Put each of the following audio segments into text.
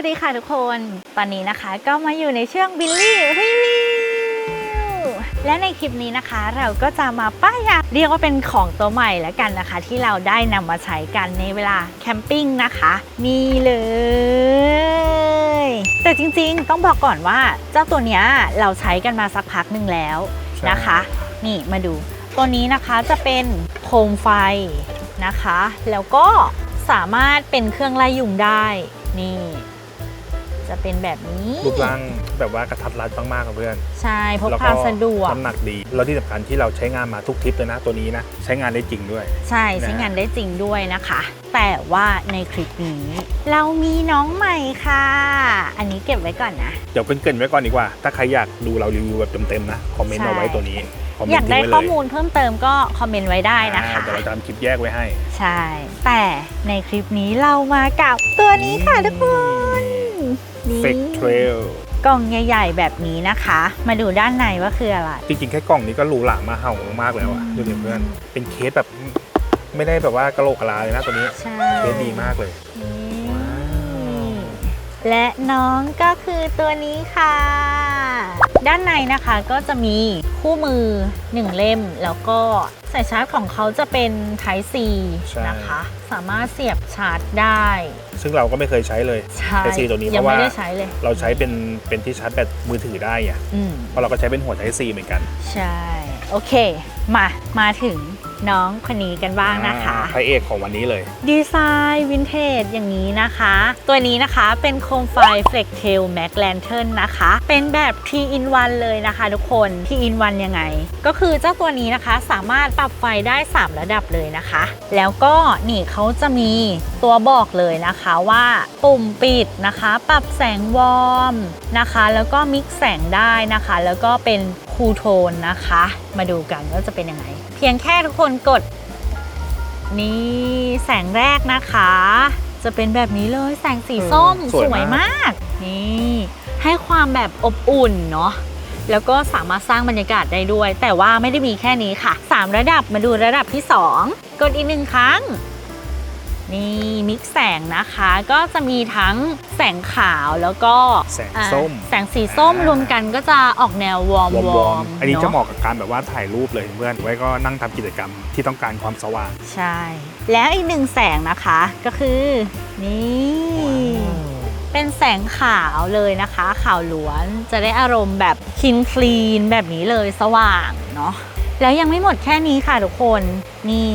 วัสดีค่ะทุกคน ตอนนี้นะคะก็มาอยู่ในช่วงบิลลี่รีวิวและในคลิปนี้นะคะ เราก็จะมาป้ายยาเรียกว่าเป็นของตัวใหม่แล้วกันนะคะ ที่เราได้นำมาใช้กันในเวลาแคมปิ้งนะคะนี่เลยแต่จริงๆต้องบอกก่อนว่าเจ้าตัวเนี้ยเราใช้กันมาสักพักหนึ่งแล้วนะคะ นี่มาดู ตัวนี้นะคะจะเป็นโคมไฟนะคะ แล้วก็สามารถเป็นเครื่องไล่ยุงได้ นี่ จะเป็นแบบนี้รูปร่างแบบว่ากระทัดรัดมากๆครับเพื่อน ใช่พกแล้วพาสะดวกน้ำหนักดี แล้วที่สำคัญที่เราใช้งานมาทุกทริปเลยนะตัวนี้นะ ใช้งานได้จริงด้วย ใช่ใช้งานได้จริงด้วยนะคะ แต่ว่าในคลิปนี้ เรามีน้องใหม่ค่ะ อันนี้เก็บไว้ก่อนนะ เดี๋ยวเกรินๆไว้ก่อนดีกว่า ถ้าใครอยากดูเรารีวิวแบบเต็มๆนะคอมเมนต์ใช่เอาไว้ตัวนี้คอมเมอนยากต์ได้ทิ้งไว้ข้อเลยมูลเพิ่มเติมก็คอมเมนต์ไว้ได้นะคะอ่าเดี๋ยวเราจะทำคลิปแยกไว้ให้ ใช่ แต่ในคลิปนี้เรามากับตัวนี้ค่ะทุกคน นี่เฟกเทรลกล่องใหญ่ ๆ แบบนี้นะคะ มาดูด้านในว่าคืออะไร จริงๆ แค่กล่องนี้ก็หรูหรามาเห่ามากๆแล้วอะอืมดูดิเพื่อน เป็นเคสแบบไม่ได้แบบว่ากะโหลกกะลาเลยนะตัวนี้ ใช่เคสดีมากเลยว้าวและน้องก็คือตัวนี้ค่ะ ด้านในนะคะก็จะมีคู่มือ 1 เล่ม แล้วก็สายชาร์จของเขาจะเป็น Type C ใช่ นะคะ สามารถเสียบชาร์จได้ ซึ่งเราก็ไม่เคยใช้เลย ใช่ Type C ตัวนี้ยังเพราะไม่ว่าได้ใช้เลย เราใช้เป็นเป็นที่ชาร์จแบตมือถือได้อะอืม เพราะเราก็ใช้เป็นหัว Type C เหมือนกัน ใช่ โอเค มา มาถึง น้องคนนี้กันบ้างนะคะอ่าพระเอกของวันนี้เลย ดีไซน์วินเทจอย่างนี้นะคะ ตัวนี้นะคะเป็นโคมไฟ Flex Tail Mac Lantern นะคะ เป็นแบบ T in 1เลยนะคะทุกคน T in 1ยังไง ก็คือเจ้าตัวนี้นะคะสามารถปรับไฟได้ 3 ระดับเลยนะคะ แล้วก็นี่เขาจะมีตัวบอกเลยนะคะว่าปุ่มปิดนะคะ ปรับแสงวอร์มนะคะ แล้วก็มิกซ์แสงได้นะคะ แล้วก็เป็น คูลโทนนะคะ มาดูกันว่าจะเป็นยังไง เพียงแค่ทุกคนกด นี่แสงแรกนะคะ จะเป็นแบบนี้เลยแสงสีส้มเออสสวยวยมากมาก นี่ให้ความแบบอบอุ่นเนาะแล้วก็สามารถสร้างบรรยากาศได้ด้วย แต่ว่าไม่ได้มีแค่นี้ค่ะ 3 ระดับมาดูระดับที่ 2 กดอีกหนึ่งครั้ง นี่มิกซ์แสงนะคะก็จะมีทั้งแสงขาวแล้วก็แสงอ่าส้ม แสงสีส้มอ่ารรวมกันก็จะออกแนววอร์มวอร์มววออร์ร์มมอันนี้จะเนาะเหมาะกับการแบบว่าถ่ายรูปเลยเพื่อนไว้ก็นั่งทำกิจกรรมที่ต้องการความสว่าง ใช่ แล้วอีกหนึ่งแสงนะคะก็คือนี่เป็นแสงขาวเลยนะคะ ขาวล้วนจะได้อารมณ์แบบคินคลีนแบบนี้เลยสว่างเนาะแล้วยังไม่หมดแค่นี้ค่ะทุกคนนี่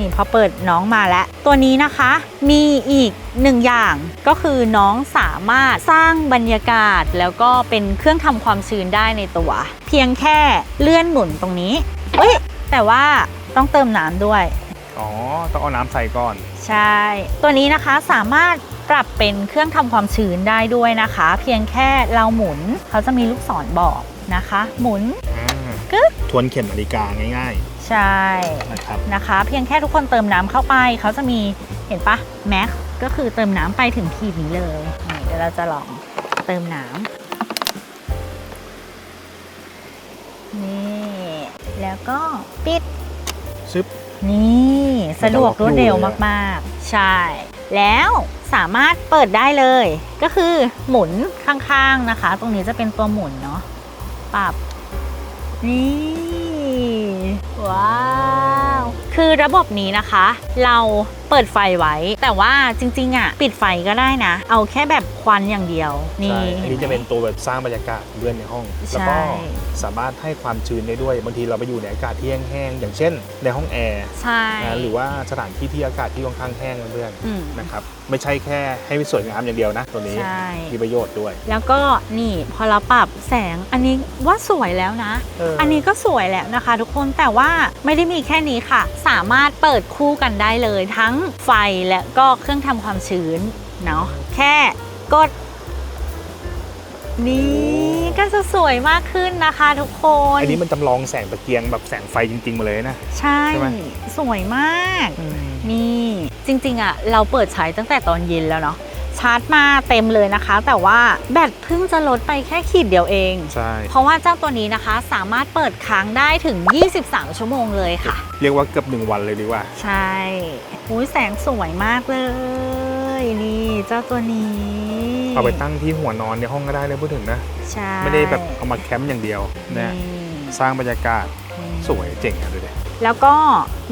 นี่พอเปิดน้องมาแล้ว ตัวนี้นะคะมีอีกหนึ่งอย่างก็คือน้องสามารถสร้างบรรยากาศ แล้วก็เป็นเครื่องทำความชื้นได้ในตัว เพียงแค่เลื่อนหมุนตรงนี้เอ้ยแต่ว่าต้องเติมน้ำด้วย อ๋อ ต้องเอาน้ำใส่ก่อน ใช่ ตัวนี้นะคะสามารถปรับเป็นเครื่องทำความชื้นได้ด้วยนะคะ เพียงแค่เราหมุนเขาจะมีลูกศรบอกนะคะ หมุนอ่า กึ๊กทวนเข็มนาฬิกาง่ายใช่ๆนะครับนะคะ เพียงแค่ทุกคนเติมน้ำเข้าไปเขาจะมีเห็นปะแม็กก็คือเติมน้ำไปถึงขีดนี้เลยนี่เดี๋ยวเราจะลองเติมน้ำนี่แล้วก็ปิด ซึบ นี่สะดวกรวดเร็วมันจะล็อกอยู่เลยอะมากๆ ใช่ แล้วสามารถเปิดได้เลย ก็คือหมุนข้างๆนะคะ ตรงนี้จะเป็นตัวหมุนเนาะปรับ นี่ ว้าว คือระบบนี้นะคะ เราเปิดไฟไว้ แต่ว่าจริงๆอะ ปิดไฟก็ได้นะ เอาแค่แบบ ควันอย่างเดียวนี่ใช่อันนี้จะเป็นตัวแบบสร้างบรรยากาศเรือนในห้องใช่แล้วก็สามารถให้ความชื้นได้ด้วย บางทีเราไปอยู่ในอากาศที่แห้งๆ อย่างเช่น ในห้องแอร์ใช่นะหรือว่าสถานที่ที่อากาศที่ค่อนข้างแห้งนะเพื่อนอืมนะครับ ไม่ใช่แค่ให้สวยงามอย่างเดียวนะ ตัวนี้ใช่มีประโยชน์ด้วย แล้วก็นี่พอเราปรับแสงอันนี้ว่าสวยแล้วนะเอออัอันนี้ก็สวยแล้วนะคะ ทุกคนแต่ว่าไม่ได้มีแค่นี้ค่ะ สามารถเปิดคู่กันได้เลย ทั้งไฟและก็เครื่องทำความชื้นเนาะแค่ กด นี่ก็จะสวยมากขึ้นนะคะทุกคน อันนี้มันจำลองแสงตะเกียงแบบแสงไฟจริง ๆ มาเลยนะ ใช่ ใช่ไหม สวยมาก นี่จริงๆอะ่ะเราเปิดใช้ตั้งแต่ตอนเย็นแล้วเนาะชาร์จมาเต็มเลยนะคะ แต่ว่าแบตเพิ่งจะลดไปแค่ขีดเดียวเอง ใช่ เพราะว่าเจ้าตัวนี้นะคะสามารถเปิดค้างได้ถึง 23 ชั่วโมงเลยค่ะ เรียกว่าเกือบหนึ่งวันเลยดีกว่า ใช่อุ้ยแสงสวยมากเลย นี่เจ้าตัวนี้ เอาไปตั้งที่หัวนอนในห้องก็ได้เลยพูดถึงนะ ใช่ ไม่ได้แบบเอามาแคมป์อย่างเดียวนะนี่สร้างบรรยากาศนี่สวยเจ๋งอะดูดิ แล้วก็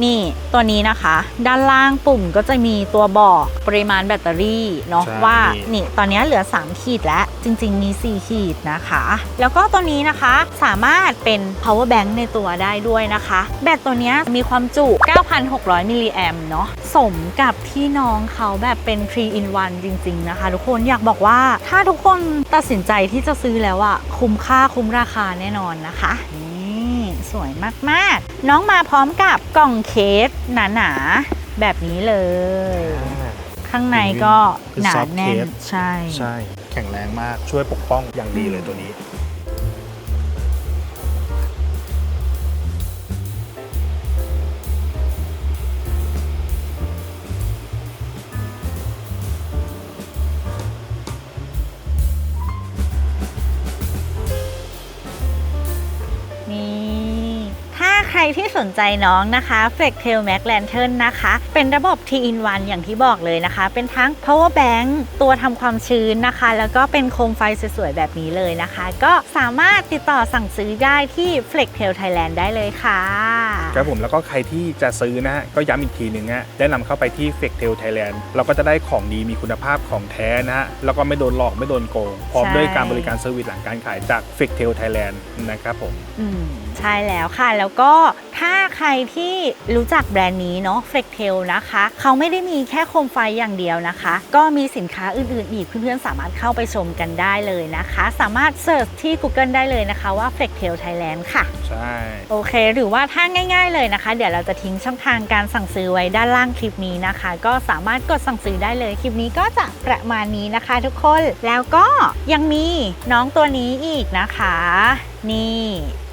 นี่ตัวนี้นะคะ ด้านล่างปุ่มก็จะมีตัวบอกปริมาณแบตเตอรี่เนาะใช่ว่านี่ตอนนี้เหลือ 3 ขีดแล้วจริง ๆ มี 4 ขีดนะคะ แล้วก็ตัวนี้นะคะสามารถเป็น power bank ในตัวได้ด้วยนะคะ แบตตัวเนี้ยมีความจุ 9,600 มิลลิแอมเนาะสมกับที่น้องเขาแบบเป็น 3 in 1 จริง ๆ นะคะ ทุกคนอยากบอกว่าถ้าทุกคนตัดสินใจที่จะซื้อแล้วอะคุ้มค่าคุ้มราคาแน่นอนนะคะนี่ สวยมากๆ น้องมาพร้อมกับกล่องเคสหนาๆ แบบนี้เลย ข้างในก็หนาแน่น ใช่ ใช่ แข็งแรงมากช่วยปกป้องอย่างดีเลยตัวนี้นี่ ที่สนใจน้องนะคะ f l e x t a i l Mac Lantern นะคะ เป็นระบบ T-in-1 อย่างที่บอกเลยนะคะ เป็นทั้ง power bank ตัวทำความชื้นนะคะ แล้วก็เป็นโคมไฟสวยๆ แบบนี้เลยนะคะ ก็สามารถติดต่อสั่งซื้อได้ที่ f l e x t a i l Thailand ได้เลยค่ะ ครับผมแล้วก็ใครที่จะซื้อนะฮะก็ย้ำอีกทีหนึ่งฮะแนะนำเข้าไปที่ f e c t a i l Thailand เราก็จะได้ของดีมีคุณภาพของแท้นะฮะแล้วก็ไม่โดนหลอกไม่โดนโกงพร้อมใช่ด้วยการบริการเซอร์วิสหลังการขายจาก f e c t a i l Thailand นะครับผม อืม ใช่แล้วค่ะ แล้วก็ถ้าใครที่รู้จักแบรนด์นี้เนาะ f l e x t a i l นะคะ เขาไม่ได้มีแค่โคมไฟอย่างเดียวนะคะ ก็มีสินค้าอื่นๆ อีกเพื่อนๆ สามารถเข้าไปชมกันได้เลยนะคะ สามารถเสิร์ชที่ Google ได้เลยนะคะว่า f l e x t a i l Thailand ค่ะ ใช่ โอเค หรือว่าถ้าง่าย ๆเลยนะคะ เดี๋ยวเราจะทิ้งช่องทางการสั่งซื้อไว้ด้านล่างคลิปนี้นะคะ ก็สามารถกดสั่งซื้อได้เลยคลิปนี้ก็จะประมาณนี้นะคะ ทุกคนแล้วก็ยังมีน้องตัวนี้อีกนะคะ นี่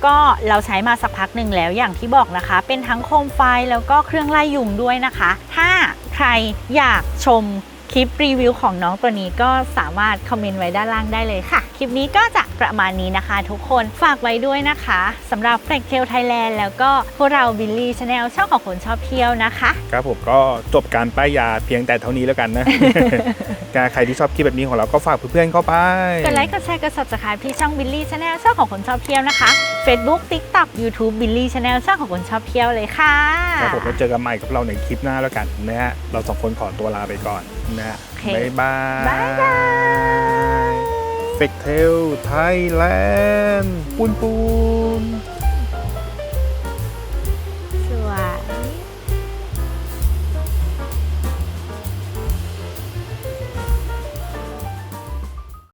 ก็เราใช้มาสักพักหนึ่งแล้วอย่างที่บอกนะคะ เป็นทั้งโคมไฟแล้วก็เครื่องไล่ยุงด้วยนะคะ ถ้าใครอยากชมคลิปรีวิวของน้องตัวนี้ก็สามารถคอมเมนต์ไว้ด้านล่างได้เลยค่ะ ลิปนี้ก็จะประมาณนี้นะคะ ทุกคนฝากไว้ด้วยนะคะสำหรับ f l e x t a i l Thailand แล้วก็พวกเราบิลลี่ชาแนลช่องของคนชอบเที่ยวนะคะ ครับผมก็จบการป้ายยาเพียงแต่เท่านี้แล้วกันนะการใครที่ชอบคลิปแบบนี้ของเราก็ฝากเพื่อนๆเข้าไปกดไลค์กดแชร์กด subscribe ที่ช่องบิลลี่ชาแนลช่องของคนชอบเที่ยวนะคะ Facebook TikTok YouTube บิลลี่ชาแนลช่องของคนชอบเที่ยวเลยค่ะครับผมแล้วเจอกันใหม่กับเราในคลิปหน้าแล้วกันนะฮะเราสองคนขอตัวลาไปก่อนนะฮะโอเคบ๊ายบาย บ๊ายบายเฟกเทลไทยแลนด์ปูนปูน